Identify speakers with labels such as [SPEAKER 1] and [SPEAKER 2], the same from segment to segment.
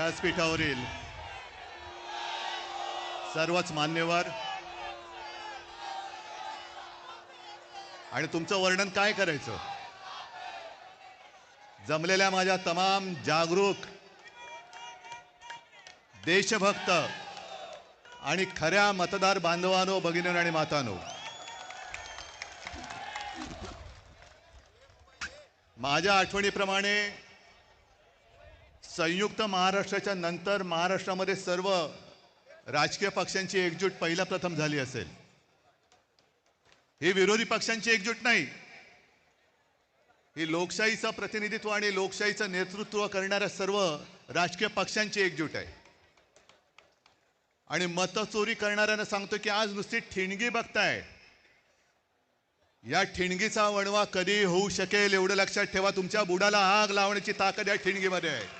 [SPEAKER 1] व्यासपीठावरील सर्वच मान्यवर आणि तुमचं वर्णन काय करायचं? जमलेल्या माझ्या तमाम जागरूक देशभक्त आणि खऱ्या मतदार बांधवानो भगिनी आणि मातानो माझ्या आठवणीप्रमाणे संयुक्त महाराष्ट्राच्या नंतर महाराष्ट्रामध्ये सर्व राजकीय पक्षांची एकजूट पहिला प्रथम झाली असेल. ही विरोधी पक्षांची एकजूट नाही. ही लोकशाहीचं प्रतिनिधित्व आणि लोकशाहीचं नेतृत्व करणाऱ्या सर्व राजकीय पक्षांची एकजूट आहे. आणि मतचोरी करणाऱ्यांना सांगतो की आज नुसती ठिणगी बघताय. या ठिणगीचा वणवा कधी होऊ शकेल एवढं लक्षात ठेवा. तुमच्या बुडाला आग लावण्याची ताकद या ठिणगीमध्ये आहे.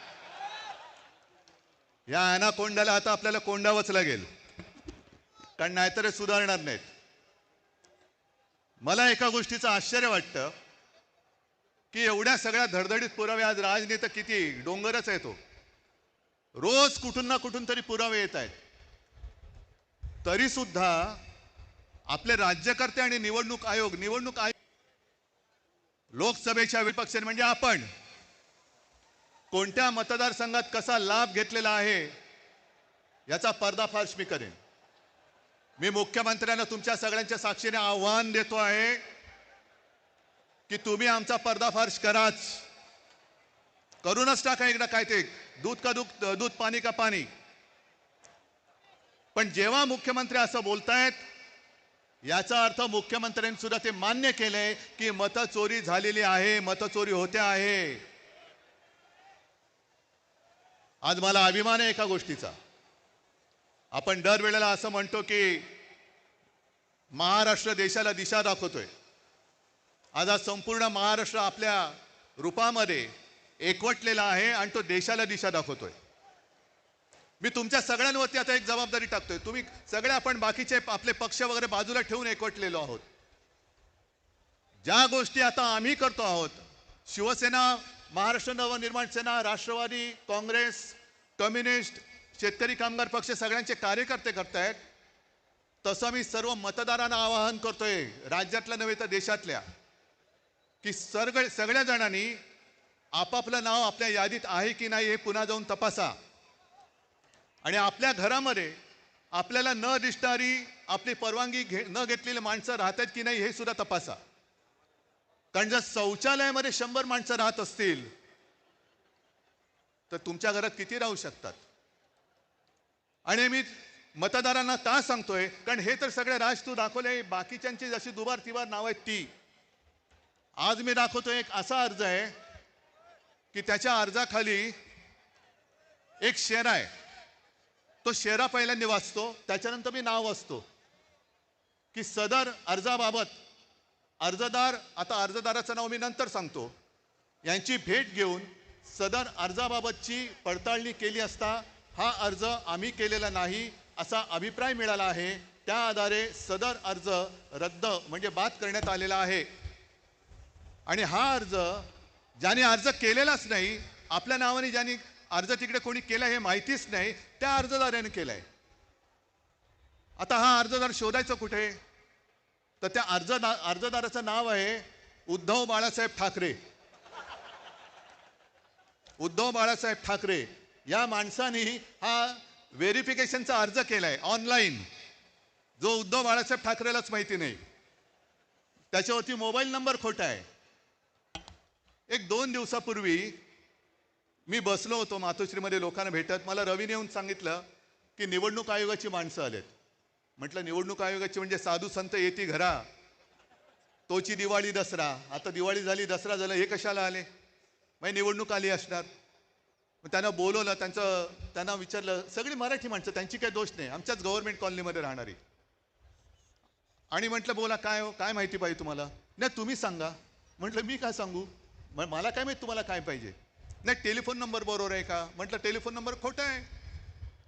[SPEAKER 1] या अनाकोंडाला आता आपल्याला कोंडावंच लागेल. कारण नाहीतर सुधारणार नाहीत. मला एका गोष्टीचं आश्चर्य वाटतं की एवढ्या सगळ्या धडधडीत पुरावे आज राजनेता किती डोंगरच आहे तो हो. रोज कुठून ना कुठून तरी पुरावे येत आहेत. तरी सुद्धा आपले राज्यकर्ते आणि निवडणूक आयोग निवडणूक आयोग लोकसभेच्या विपक्षाने म्हणजे आपण. कोणत्या मतदारसंघात कसा लाभ घेतलेला आहे याचा पर्दाफाश मी करेन. मी मुख्यमंत्र्यांना तुमच्या सगळ्यांच्या साक्षीने आव्हान देतो आहे की तुम्ही आमचा पर्दाफाश कराच. करूनच टाका एकदा काय ते दूध का दूध दूध पाणी का पाणी. पण जेव्हा मुख्यमंत्री असं बोलतायत याचा अर्थ मुख्यमंत्र्यांनी सुद्धा ते मान्य केलंय की मतचोरी झालेली आहे मतचोरी होते आहे. आज मला अभिमान आहे एका गोष्टीचा. आपण दरवेळेला असं म्हणतो की महाराष्ट्र देशाला दिशा दाखवतोय. आज आज संपूर्ण महाराष्ट्र आपल्या रूपामध्ये एकवटलेला आहे आणि तो देशाला दिशा दाखवतोय. मी तुमच्या सगळ्यांवरती आता एक जबाबदारी टाकतोय. तुम्ही सगळे आपण बाकीचे आपले पक्ष वगैरे बाजूला ठेवून एकवटलेलो आहोत. ज्या गोष्टी आता आम्ही करतो आहोत शिवसेना महाराष्ट्र नवनिर्माण सेना राष्ट्रवादी काँग्रेस कम्युनिस्ट शेतकरी कामगार पक्ष सगळ्यांचे कार्यकर्ते करतायत. तसं मी सर्व मतदारांना आवाहन करतोय राज्यातल्या नव्हे तर देशातल्या की सगळे सगळ्या जणांनी आपापलं नाव आपल्या यादीत आहे की नाही हे पुन्हा जाऊन तपासा. आणि आपल्या घरामध्ये आपल्याला न दिसणारी आपली परवानगी घे न घेतलेली माणसं राहतात की नाही हे सुद्धा तपासा. कारण जर शौचालयामध्ये शंभर माणसं राहत असतील तर तुमच्या घरात किती राहू शकतात? आणि मी मतदारांना का सांगतोय? कारण हे तर सगळे राज तू दाखवले बाकीच्यांची जशी दुबार तिबार नाव आहेत ती. आज मी दाखवतोय एक असा अर्ज आहे की त्याच्या अर्जाखाली एक शेरा आहे. तो शेरा पहिल्यांदा वाचतो त्याच्यानंतर मी नाव वाचतो की सदर अर्जाबाबत अर्जदार आता अर्जदाराचं नाव मी नंतर सांगतो. यांची भेट घेऊन सदर अर्जाबाबतची पडताळणी केली असता हा अर्ज आम्ही केलेला नाही असा अभिप्राय मिळाला आहे. त्या आधारे सदर अर्ज रद्द म्हणजे बाद करण्यात आलेला आहे. आणि हा अर्ज ज्याने अर्ज केलेलाच नाही आपल्या नावाने ज्यांनी अर्ज तिकडे कोणी केला हे माहितीच नाही त्या अर्जदाराने केलाय. आता हा अर्जदार शोधायचं कुठे? तर त्या अर्जदार अर्जदाराचं नाव आहे उद्धव बाळासाहेब ठाकरे. उद्धव बाळासाहेब ठाकरे. या माणसानी हा व्हेरिफिकेशनचा अर्ज केलाय ऑनलाईन. जो उद्धव बाळासाहेब ठाकरेलाच माहिती नाही. त्याच्यावरती मोबाईल नंबर खोटा आहे. एक दोन दिवसापूर्वी मी बसलो होतो मातोश्रीमध्ये लोकांना भेटत. मला रवीने येऊन सांगितलं की निवडणूक आयोगाची माणसं आलेत. म्हटलं निवडणूक आयोगाची म्हणजे साधू संत येते घरा. तोची दिवाळी दसरा. आता दिवाळी झाली दसरा झाला हे कशाला आले? मग निवडणूक आली असणार. मग त्यांना बोलवलं त्यांचं त्यांना विचारलं सगळी मराठी माणसं त्यांची काही दोष नाही आमच्याच गव्हर्नमेंट कॉलनीमध्ये राहणारी. आणि म्हटलं बोला काय हो काय माहिती पाहिजे तुम्हाला? नाही तुम्ही सांगा. म्हटलं मी काय सांगू? मला काय माहिती तुम्हाला काय पाहिजे? नाही टेलिफोन नंबर बरोबर आहे का? म्हटलं टेलिफोन नंबर खोटा आहे.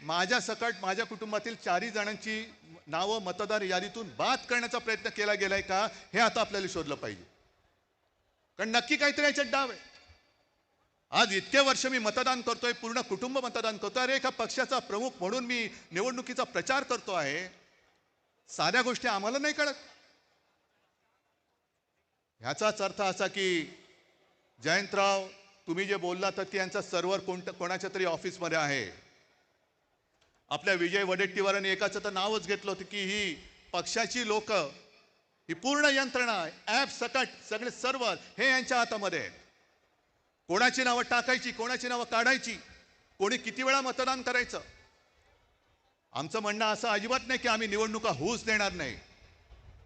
[SPEAKER 1] माझ्या सकट माझ्या कुटुंबातील चारही जणांची नावं मतदार यादीतून बाद करण्याचा प्रयत्न केला गेलाय का हे आता आपल्याला शोधलं पाहिजे. कारण नक्की काहीतरी याच्यात डाव आहे. आज इतके वर्ष मी मतदान करतोय पूर्ण कुटुंब मतदान करतोय. अरे एका पक्षाचा प्रमुख म्हणून मी निवडणुकीचा प्रचार करतो आहे. साध्या गोष्टी आम्हाला नाही कळत. ह्याचाच अर्थ असा की जयंतराव तुम्ही जे बोलला तर यांचा सर्व्हर कोणत्या कोणाच्या तरी ऑफिसमध्ये आहे. आपल्या विजय वडेट्टीवारांनी एकाचं तर नावच घेतलं होतं की ही पक्षाची लोक ही पूर्ण यंत्रणा ॲप सकट सगळे सर्व हे यांच्या हातामध्ये आहेत. कोणाची नावं टाकायची कोणाची नावं काढायची कोणी किती वेळा मतदान करायचं? आमचं म्हणणं असं अजिबात नाही की आम्ही निवडणुका होऊच देणार नाही.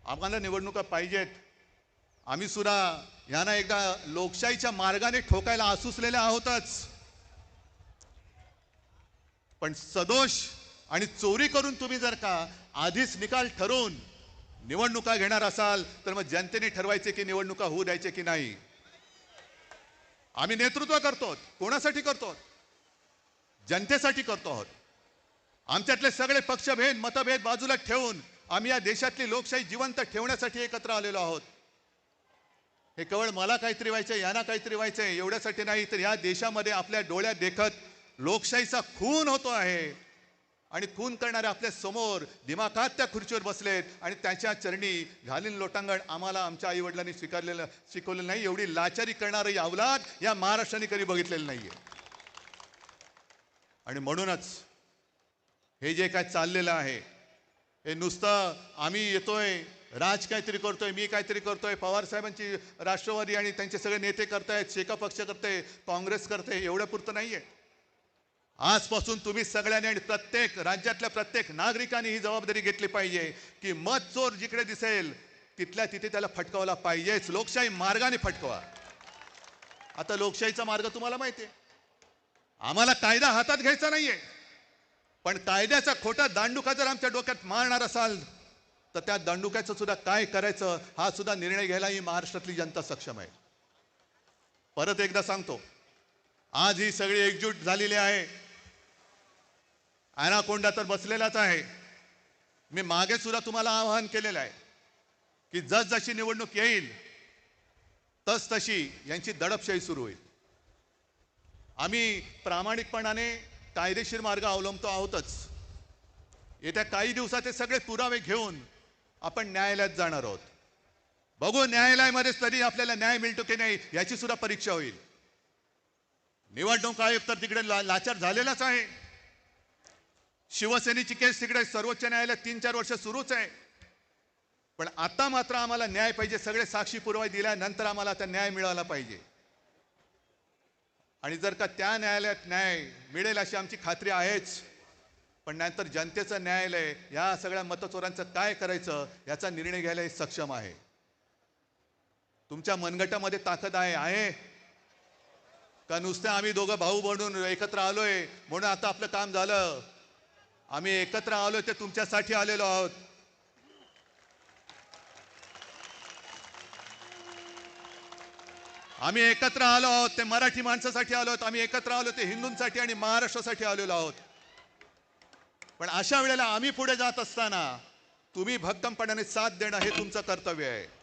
[SPEAKER 1] आम्हाला निवडणुका पाहिजेत. आम्ही सुद्धा यांना एकदा लोकशाहीच्या मार्गाने ठोकायला आसुसलेल्या आहोतच. पण सदोष आणि चोरी करून तुम्ही जर का आधीच निकाल ठरवून निवडणुका घेणार असाल तर मग जनतेने ठरवायचे की निवडणुका होऊ द्यायचे की नाही? आम्ही नेतृत्व करतो कोणासाठी करतो जनतेसाठी करतो आहोत. आमच्यातले सगळे पक्षभेद मतभेद बाजूला ठेवून आम्ही या देशातली लोकशाही जिवंत ठेवण्यासाठी एकत्र आलेलो आहोत. हे केवळ मला काहीतरी व्हायचंय यांना काहीतरी व्हायचंय एवढ्यासाठी नाही तर या देशामध्ये आपल्या डोळ्यात देखत लोकशाहीचा खून होतो आहे. आणि खून करणारे आपल्यासमोर दिमाखात त्या खुर्चीवर बसलेत आणि त्याच्या चरणी घालीन लोटांगण आम्हाला आमच्या आई वडिलांनी स्वीकारलेलं शिकवलेलं नाही. एवढी लाचारी करणारी अवलाद या महाराष्ट्राने कधी बघितलेलं नाहीये. आणि म्हणूनच हे जे काय चाललेलं आहे हे नुसतं आम्ही येतोय राज काहीतरी करतोय मी काहीतरी करतोय पवार साहेबांची राष्ट्रवादी आणि त्यांचे सगळे नेते करतायत शेका पक्ष करते काँग्रेस करते एवढ्या पुरतं नाहीये. आजपासून तुम्ही सगळ्यांनी आणि प्रत्येक राज्यातल्या प्रत्येक नागरिकांनी ही जबाबदारी घेतली पाहिजे की मत चोर जिकडे दिसेल तिथल्या तिथे त्याला फटकावला पाहिजेच. लोकशाही मार्गाने फटकवा. आता लोकशाहीचा मार्ग तुम्हाला माहिती आहे. आम्हाला कायदा हातात घ्यायचा नाहीये. पण कायद्याचा खोटा दांडुका जर आमच्या डोक्यात मारणार असाल तर त्या दांडुक्याचं सुद्धा काय करायचं हा सुद्धा निर्णय घ्यायला ही महाराष्ट्रातली जनता सक्षम आहे. परत एकदा सांगतो. आज ही सगळी एकजूट झालेली आहे. अनाकोंडा तर बसलेलाच आहे. मी मागे सुद्धा तुम्हाला आवाहन केलेलं आहे की जसजशी निवडणूक येईल तस तशी यांची दडपशाही सुरू होईल. आम्ही प्रामाणिकपणाने कायदेशीर मार्ग अवलंबतो आहोतच. येत्या काही दिवसात हे सगळे पुरावे घेऊन आपण न्यायालयात जाणार आहोत. बघू न्यायालयामध्येच तरी आपल्याला न्याय मिळतो की नाही याची सुद्धा परीक्षा होईल. निवडणूक आयोग तर तिकडे ला- लाचार झालेलाच आहे. शिवसेनेची केस तिकडे सर्वोच्च न्यायालयात तीन चार वर्ष सुरूच आहे. पण आता मात्र आम्हाला न्याय पाहिजे सगळे साक्षी पुरावे दिल्यानंतर आम्हाला आता न्याय मिळाला पाहिजे. आणि जर का त्या न्यायालयात न्याय मिळेल अशी आमची खात्री आहेच पण नंतर जनतेचं न्यायालय या सगळ्या मतचोरांचं काय करायचं याचा निर्णय घ्यायला हे सक्षम आहे. तुमच्या मनगटामध्ये ताकद आहे आहे. का नुसतं आम्ही दोघं भाऊ बनून एकत्र आलोय म्हणून आता आपलं काम झालं? आम्ही एकत्र आलोय ते तुमच्यासाठी आलेलो आहोत. आम्ही एकत्र आलो आहोत ते मराठी माणसासाठी आलो आहोत आम्ही एकत्र आलो ते हिंदूंसाठी आणि महाराष्ट्रासाठी आलेलो आहोत. पण अशा वेळेला आम्ही पुढे जात असताना तुम्ही भक्कमपणाने साथ देणं हे तुमचं कर्तव्य आहे.